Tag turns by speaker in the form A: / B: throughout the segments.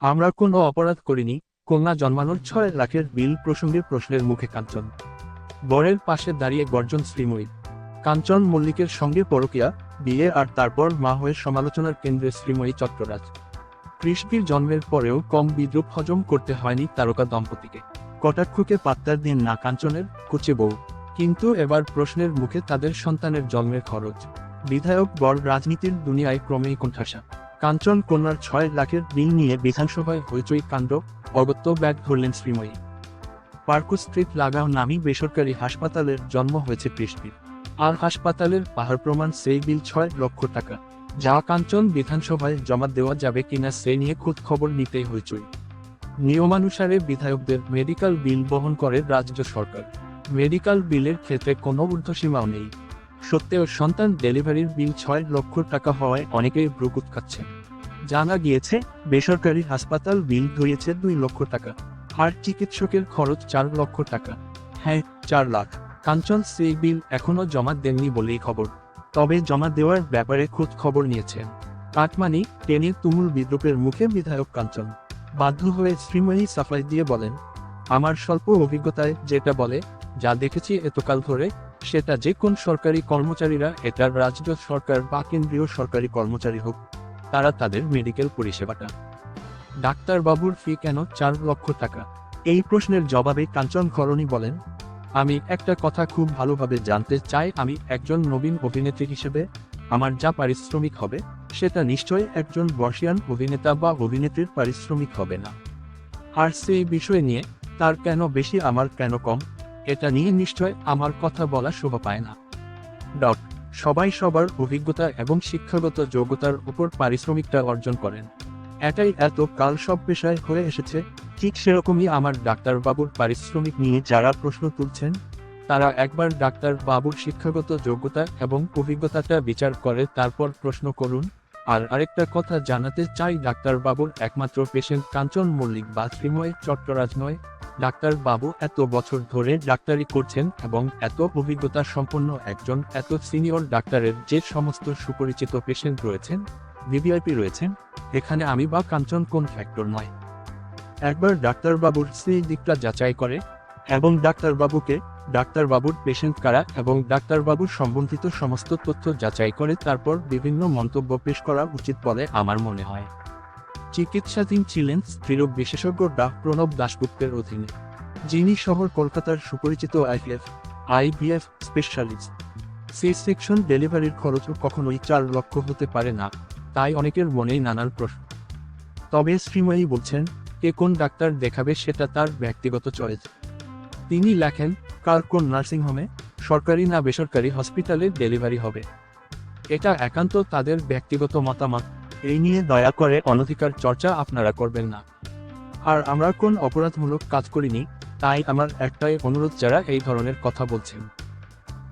A: আমরা কোনো অপরাধ করিনি, কন্যা জন্মানোর ছয় লাখের বিল প্রসঙ্গে প্রশ্নের মুখে কাঞ্চন। বরের পাশে দাঁড়িয়ে গর্জন শ্রীময়ী। কাঞ্চন মল্লিকের সঙ্গে পরকিয়া, বিয়ে আর তারপর মা হয়ে সমালোচনার কেন্দ্রে শ্রীময়ী চট্টরাজ। কৃষ্ণীর জন্মের পরেও কম বিদ্রুপ হজম করতে হয়নি তারকা দম্পতিকে। কটাক্ষকে পাত্তার দিন না কাঞ্চনের, কুচে বউ। কিন্তু এবার প্রশ্নের মুখে তাদের সন্তানের জন্মের খরচ। বিধায়ক বর রাজনীতির দুনিয়ায় ক্রমেই কোণঠাসা। কাঞ্চন কন্যার ছয় লাখের বিল নিয়ে বিধানসভায় হইচই কাণ্ড, অগত্য ব্যাগ ধরলেন শ্রীময়ী। পার্কো স্ট্রিট লাগাও নামী বেসরকারি হাসপাতালের জন্ম হয়েছে কৃষ্ণীর আর হাসপাতালের পাহাড় প্রমাণ সেই বিল ছয় লক্ষ টাকা। যা কাঞ্চন বিধানসভায় জমা দেওয়া যাবে কিনা সে নিয়ে খোঁজ খবর নিতেই হইচই। নিয়মানুসারে বিধায়কদের মেডিকেল বিল বহন করে রাজ্য সরকার। মেডিকেল বিলের ক্ষেত্রে কোনো ঊর্ধ্বসীমাও নেই। সত্ত্বেও সন্তান ডেলিভারির বিল ছয় লক্ষ টাকা হওয়ায় অনেকেই ব্রুকুত খাচ্ছে জানা গিয়েছে, বেসরকারি হাসপাতাল বিল ধরিয়েছে দুই লক্ষ টাকা, আর চিকিৎসকের খরচ চার লক্ষ টাকা। হ্যাঁ চার লাখ। কাঞ্চন সেই বিল এখনও জমা দেননি বলেই খবর। তবে জমা দেওয়ার ব্যাপারে খোঁজ খবর নিয়েছেন। কাটমানি টেনে তুমুল বিদ্রুপের মুখে বিধায়ক কাঞ্চন। বাধ্য হয়ে শ্রীময়ী সাফাই দিয়ে বলেন, আমার স্বল্প অভিজ্ঞতায় যেটা বলে, যা দেখেছি এতকাল ধরে সেটা যে কোন সরকারি কর্মচারীরা এটা রাজ্য সরকার বা কেন্দ্রীয় সরকারি কর্মচারী হোক, তারা তাদের মেডিকেল পরিষেবাটা। ডাক্তার বাবুর ফি কেন চার লক্ষ টাকা? এই প্রশ্নের জবাবে কাঞ্চন খরণী বলেন, আমি একটা কথা খুব ভালোভাবে জানতে চাই, আমি একজন নবীন অভিনেত্রী হিসেবে, আমার যা পারিশ্রমিক হবে, সেটা নিশ্চয়ই একজন বর্ষিয়ান অভিনেতা বা অভিনেত্রীর পারিশ্রমিক হবে না। আর সেই বিষয় নিয়ে তার কেন বেশি, আমার কেন কম? এটা নিয়ে নিশ্চয় আমার কথা বলা শোভা পায় না। ডট সবাই সবার অভিজ্ঞতা এবং শিক্ষাগত যোগ্যতার উপর পারিশ্রমিকটা অর্জন করেন। এটাই এত কাল সব পেশায় হয়ে এসেছে, ঠিক সেরকমই আমার ডাক্তার বাবুর পারিশ্রমিক নিয়ে যারা প্রশ্ন তুলছেন, তারা একবার ডাক্তার বাবুর শিক্ষাগত যোগ্যতা এবং অভিজ্ঞতাটা বিচার করে তারপর প্রশ্ন করুন, আর আরেকটা কথা জানাতে চাই ডাক্তার বাবুর একমাত্র পেশেন্ট কাঞ্চন মল্লিক বা শ্রীময় চট্টরাজ নয় ডাক্তার বাবু এত বছর ধরে ডাক্তারি করছেন এবং এত অভিজ্ঞতা সম্পন্ন একজন, এত সিনিয়র ডাক্তারের যে সমস্ত সুপরিচিত পেশেন্ট রয়েছেন, ভিভিআইপি রয়েছেন, এখানে আমি বা কাঞ্চন কোন ফ্যাক্টর নয়। একবার ডাক্তারবাবুর সেই দিকটা যাচাই করে এবং ডাক্তারবাবুকে ডাক্তারবাবুর পেশেন্ট কারা এবং ডাক্তারবাবুর সম্বন্ধিত সমস্ত তথ্য যাচাই করে তারপর বিভিন্ন মন্তব্য পেশ করা উচিত বলে আমার মনে হয়। চিকিৎসাধীন ছিলেন স্ত্রীরোগ বিশেষজ্ঞ ডাক প্রণব দাশগুপ্তের অধীনে, যিনি শহর কলকাতার সুপরিচিত IVF IVF specialist C section ডেলিভারির খরচও কখনোই চার লক্ষ হতে পারে না, তাই অনেকের মনেই নানান প্রশ্ন। তবে শ্রীময়ী বলছেন, কে কোন ডাক্তার দেখাবে সেটা তার ব্যক্তিগত চয়েস। তিনি লেখেন কার কোন নার্সিংহোমে সরকারি না বেসরকারি হসপিটালে ডেলিভারি হবে। এটা একান্ত তাদের ব্যক্তিগত মতামত। এই নিয়ে দয়া করে অনধিকার চর্চা আপনারা করবেন না। আর আমরা কোন অপরাধমূলক কাজ করিনি, তাই আমার একটাই অনুরোধ যারা এই ধরনের কথা বলছেন।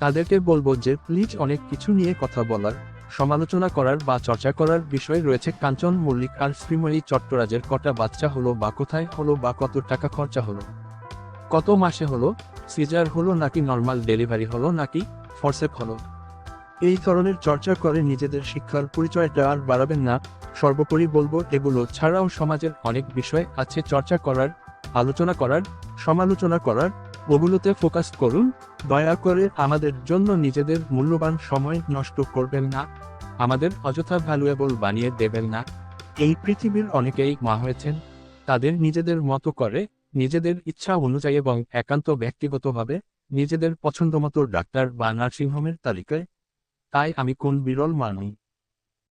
A: তাদেরকে বলব যে প্লিজ অনেক কিছু নিয়ে কথা বলার, সমালোচনা করার বা চর্চা করার বিষয় রয়েছে কাঞ্চন মল্লিক আর শ্রীময়ী চট্টরাজের কটা বাচ্চা হলো বা কোথায় হলো বা কত টাকা খরচা হলো? কত মাসে হলো? সিজার হলো নাকি নর্মাল ডেলিভারি হলো নাকি ফরসেপ হলো? এই ধরনের চর্চা করে নিজেদের শিক্ষার পরিচয়টা আর বাড়াবেন না। সর্বোপরি বলব, এগুলো ছাড়াও সমাজের অনেক বিষয় আছে চর্চা করার, আলোচনা করার, সমালোচনা করার। ওগুলোতে ফোকাস করুন। দয়া করে আমাদের জন্য নিজেদের মূল্যবান সময় নষ্ট করবেন না। আমাদের অযথা ভ্যালুয়েবল বানিয়ে দেবেন না। এই পৃথিবীর অনেকেই মা হয়েছেন। তাদের নিজেদের মতো করে, নিজেদের ইচ্ছা অনুযায়ী এবং একান্ত ব্যক্তিগতভাবে নিজেদের পছন্দমতো ডাক্তার বা নার্সিংহোমের তালিকায় তাই আমি কোন বিরল মা নই